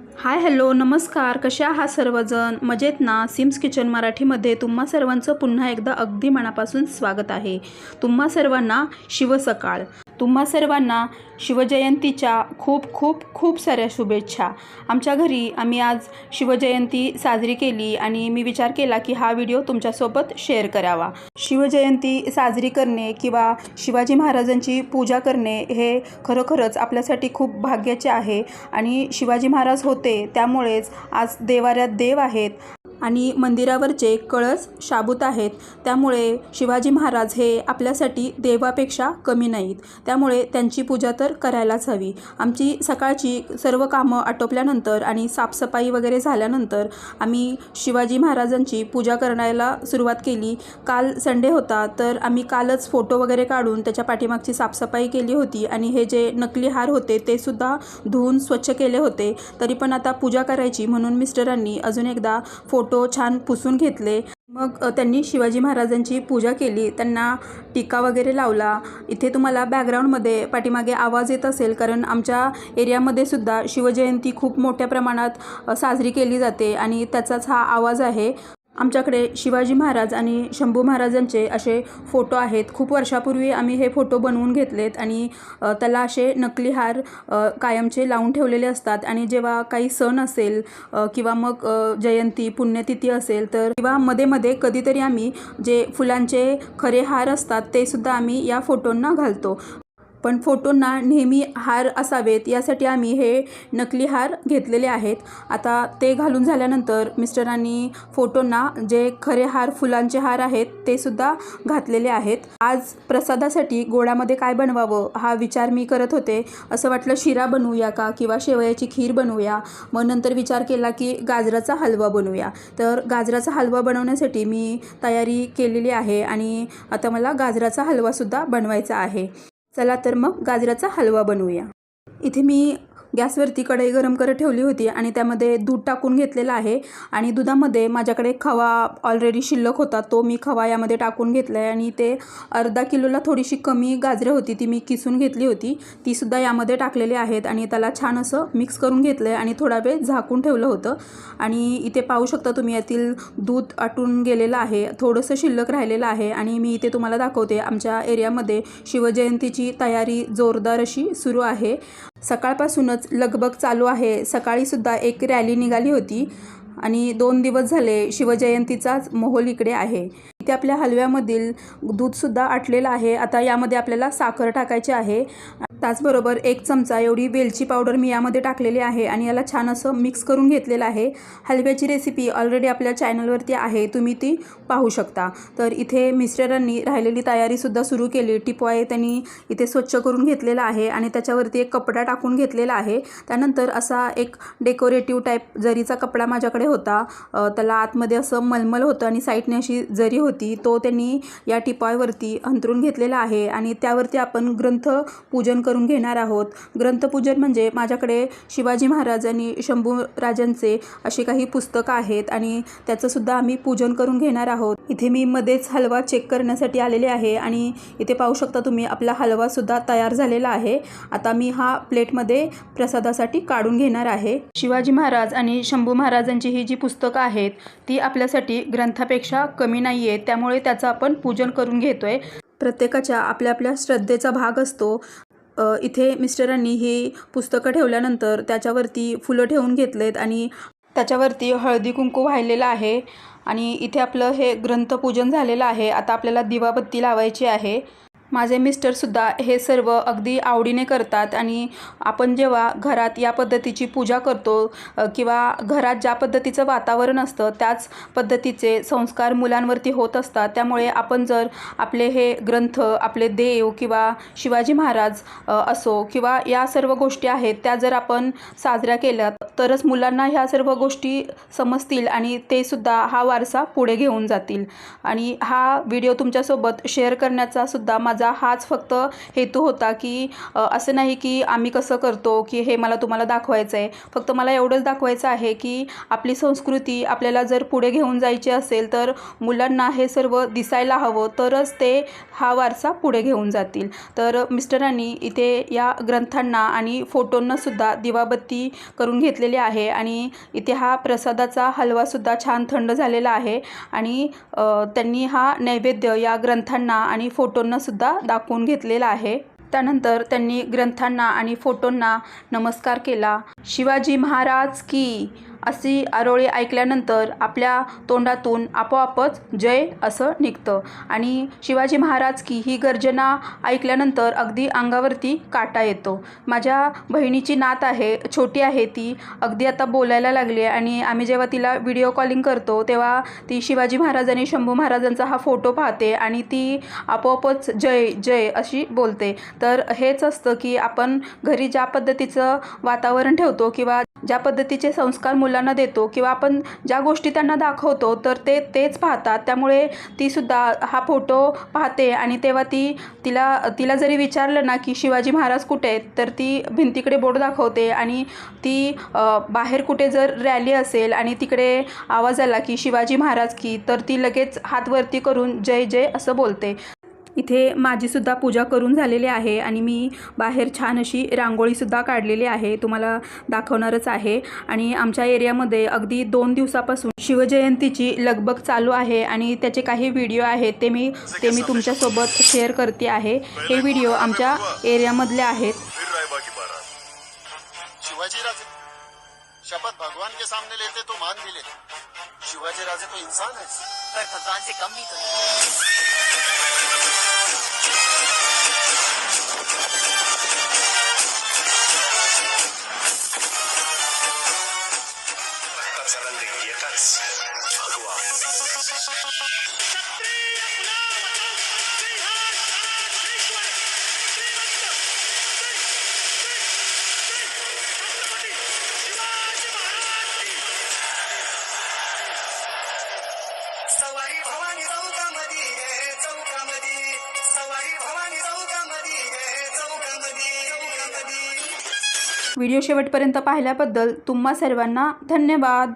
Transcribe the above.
Hi hello नमस्कार. कशा आहात सर्वजण? मजेत ना? सिम्स किचन मराठीमध्ये तुम्हा सर्वांचं पुन्हा एकदा अगदी मनापासून स्वागत आहे. तुम्हा सर्वांना शिवसकाळ. तुम्हा सर्वांना शिवजयंतीच्या खूप खूप खूप साऱ्या शुभेच्छा. आमच्या घरी आम्ही आज शिवजयंती साजरी केली आणि मी विचार केला की हा व्हिडिओ तुमच्यासोबत शेअर करावा. शिवजयंती साजरी करणे किंवा शिवाजी महाराजांची पूजा करणे हे खरोखरच आपल्यासाठी खूप भाग्याचे आहे आणि शिवाजी महाराज होते त्यामुळेच आज देवाऱ्यात देव आहेत. आणि मंदिरावरचे कळस शाबूत आहेत. त्यामुळे शिवाजी महाराज हे आपल्यासाठी देवापेक्षा कमी नाहीत. त्यामुळे त्यांची पूजा तर करायलाच हवी. आमची सकाळची सर्व कामं आटोपल्यानंतर आणि साफसफाई वगैरे झाल्यानंतर आम्ही शिवाजी महाराजांची पूजा करायला सुरुवात केली. काल संडे होता तर आम्ही कालच फोटो वगैरे काढून त्याच्या पाठीमागची साफसफाई केली होती आणि हे जे नकली हार होते ते सुद्धा धुवून स्वच्छ केले होते. तरी पण आता पूजा करायची म्हणून मिस्टरांनी अजून एकदा फोटो छान पुसून घेतले. मग त्यांनी शिवाजी महाराजांची पूजा केली. त्यांना टीका वगैरे लावला. इथे तुम्हाला बॅकग्राऊंडमध्ये पाठीमागे आवाज येत असेल कारण आमच्या एरियामध्ये सुद्धा शिवजयंती खूप मोठ्या प्रमाणात साजरी केली जाते आणि त्याचाच हा आवाज आहे. आमच्याकडे शिवाजी महाराज आणि शंभू महाराजांचे असे फोटो आहेत. खूप वर्षापूर्वी आम्ही हे फोटो बनवून घेतलेत आणि त्याला असे नकली हार कायमचे लावून ठेवलेले असतात आणि जेव्हा काही सण असेल किंवा मग जयंती पुण्यतिथी असेल तर किंवा मध्ये मध्ये कधीतरी आम्ही जे फुलांचे खरे हार असतात ते सुद्धा आम्ही या फोटोंना घालतो. पण फोटोंना नेहमी हार असावेत यासाठी आम्ही हे नकली हार घेतलेले आहेत. आता ते घालून झाल्यानंतर मिस्टरांनी फोटोंना जे खरे हार फुलांचे हार आहेत ते सुद्धा घातलेले आहेत. आज प्रसादासाठी गोडामध्ये काय बनवावं हा विचार मी करत होते. असं वाटलं शिरा बनवूया का किंवा शेवयाची खीर बनवूया? मग नंतर विचार केला की गाजराचा हलवा बनवूया. तर गाजराचा हलवा बनवण्यासाठी मी तयारी केलेली आहे आणि आता मला गाजराचा हलवासुद्धा बनवायचा आहे. चला तर मग गाजराचा हलवा बनवूया. इथे मी गॅसवरती कढई गरम करत ठेवली होती आणि त्यामध्ये दूध टाकून घेतलेलं आहे. आणि दुधामध्ये माझ्याकडे खवा ऑलरेडी शिल्लक होता. तो मी खवा यामध्ये टाकून घेतला आहे आणि ते अर्धा किलोला थोडीशी कमी गाजरं होती ती मी किसून घेतली होती. तीसुद्धा यामध्ये टाकलेली आहेत आणि त्याला छान असं मिक्स करून घेतलं आहे आणि थोडा वेळ झाकून ठेवलं होतं. आणि इथे पाहू शकता तुम्ही यातील दूध आटून गेलेलं आहे. थोडंसं शिल्लक राहिलेलं आहे आणि मी इथे तुम्हाला दाखवते आमच्या एरियामध्ये शिवजयंतीची तयारी जोरदार अशी सुरू आहे. सकाळपासूनच लगबग चालू आहे. सकाळीसुद्धा एक रॅली निघाली होती आणि दोन दिवस झाले शिवजयंतीचाच मोहोल इकडे आहे. इथे आपल्या हलव्यामधील दूधसुद्धा आटलेलं आहे. आता यामध्ये आपल्याला साखर टाकायची आहे. त्याचबरोबर एक चमचा एवढी वेलची पावडर मी यामध्ये टाकलेली आहे आणि याला छान असं मिक्स करून घेतलेलं आहे. हलव्याची रेसिपी ऑलरेडी आपल्या चॅनलवरती आहे. तुम्ही ती पाहू शकता. तर इथे मिस्टरांनी राहिलेली तयारीसुद्धा सुरू केली. टिपॉय त्यांनी इथे स्वच्छ करून घेतलेला आहे आणि त्याच्यावरती एक कपडा टाकून घेतलेला आहे. त्यानंतर असा एक डेकोरेटिव्ह टाईप जरीचा कपडा माझ्याकडे होता. त्याला आतमध्ये असं मलमल होतं आणि साईडने अशी जरी होती तो त्यांनी या टिपायवरती अंतरून घेतलेला आहे आणि त्यावरती आपण ग्रंथ पूजन करून घेणार आहोत. ग्रंथपूजन म्हणजे माझ्याकडे शिवाजी महाराज आणि शंभू राजांचे असे काही पुस्तकं आहेत आणि त्याचंसुद्धा आम्ही पूजन करून घेणार आहोत. इथे मी मध्येच हलवा चेक करण्यासाठी आलेले आहे आणि इथे पाहू शकता तुम्ही आपला हलवासुद्धा तयार झालेला आहे. आता मी हा प्लेटमध्ये प्रसादासाठी काढून घेणार आहे. शिवाजी महाराज आणि शंभू महाराजांची ही जी पुस्तकं आहेत ती आपल्यासाठी ग्रंथापेक्षा कमी नाही आहेत त्यामुळे त्याचं आपण पूजन करून घेतोय. प्रत्येकाच्या आपल्या आपल्या श्रद्धेचा भाग असतो. इथे मिस्टरांनी ही पुस्तकं ठेवल्यानंतर त्याच्यावरती फुलं ठेवून घेतलेत आणि त्याच्यावरती हळदी कुंकू वाहिलेलं आहे. आणि इथे आपलं हे ग्रंथपूजन झालेलं आहे. आता आपल्याला दिवाबत्ती लावायची आहे. माझे मिस्टरसुद्धा हे सर्व अगदी आवडीने करतात आणि आपण जेव्हा घरात या पद्धतीची पूजा करतो किंवा घरात ज्या पद्धतीचं वातावरण असतं त्याच पद्धतीचे संस्कार मुलांवरती होत असतात. त्यामुळे आपण जर आपले हे ग्रंथ आपले देव किंवा शिवाजी महाराज असो किंवा या सर्व गोष्टी आहेत त्या जर आपण साजऱ्या केल्या तरच मुलांना ह्या सर्व गोष्टी समजतील आणि ते सुद्धा हा वारसा पुढे घेऊन जातील. आणि हा व्हिडिओ तुमच्यासोबत शेअर करण्याचा सुद्धा माझा माझा हाच फक्त हेतू होता की असं नाही की आम्ही कसं करतो की हे मला तुम्हाला दाखवायचं आहे फक्त मला एवढंच दाखवायचं आहे की आपली संस्कृती आपल्याला जर पुढे घेऊन जायची असेल तर मुलांना हे सर्व दिसायला हवं तरच ते हा वारसा पुढे घेऊन जातील. तर मिस्टरांनी इथे या ग्रंथांना आणि फोटोंनासुद्धा दिवाबत्ती करून घेतलेली आहे आणि इथे हा प्रसादाचा हलवासुद्धा छान थंड झालेला आहे आणि त्यांनी हा नैवेद्य या ग्रंथांना आणि फोटोंनासुद्धा सुद्धा दाखवून घेतलेला आहे. त्यानंतर त्यांनी ग्रंथांना आणि फोटोंना नमस्कार केला. शिवाजी महाराज की अशी आरोळी ऐकल्यानंतर आपल्या तोंडातून आपोआपच जय असं निघतं. आणि शिवाजी महाराज की ही गर्जना ऐकल्यानंतर अगदी अंगावरती काटा येतो. माझ्या बहिणीची नात आहे छोटी आहे ती. अगदी आता बोलायला लागली आहे आणि आम्ही जेव्हा तिला व्हिडिओ कॉलिंग करतो तेव्हा ती शिवाजी महाराज आणि शंभू महाराजांचा हा फोटो पाहते आणि ती आपोआपच जय जय अशी बोलते. तर हेच असतं की आपण घरी ज्या पद्धतीचं वातावरण ठेवतो किंवा ज्या पद्धतीचे संस्कार मुलं मुलांना देतो किंवा आपण ज्या गोष्टी त्यांना दाखवतो तर ते तेच पाहतात. त्यामुळे तीसुद्धा हा फोटो पाहते आणि तेव्हा ती तिला तिला जरी विचारलं ना की शिवाजी महाराज कुठे आहेत तर ती भिंतीकडे बोट दाखवते आणि ती बाहेर कुठे जर रॅली असेल आणि तिकडे आवाज आला की शिवाजी महाराज की तर ती लगेच हातवरती करून जय जय असं बोलते. इथे माझीसुद्धा पूजा करून झालेली आहे आणि मी बाहेर छान अशी रांगोळीसुद्धा काढलेली आहे तुम्हाला दाखवणारच आहे. आणि आमच्या एरियामध्ये अगदी दोन दिवसापासून शिवजयंतीची लगबग चालू आहे आणि त्याचे काही व्हिडिओ आहेत ते मी ते मी तुमच्यासोबत शेअर करते आहे. हे व्हिडिओ आमच्या एरियामधले आहेत. शपथ भगवान के सामने लेते तो मान भी लेते शिवाजी राजे तो इंसान है। पर भगवान से कम नहीं तो व्हिडिओ शेवटपर्यंत पाहिल्याबद्दल तुम्हा सर्वांना धन्यवाद.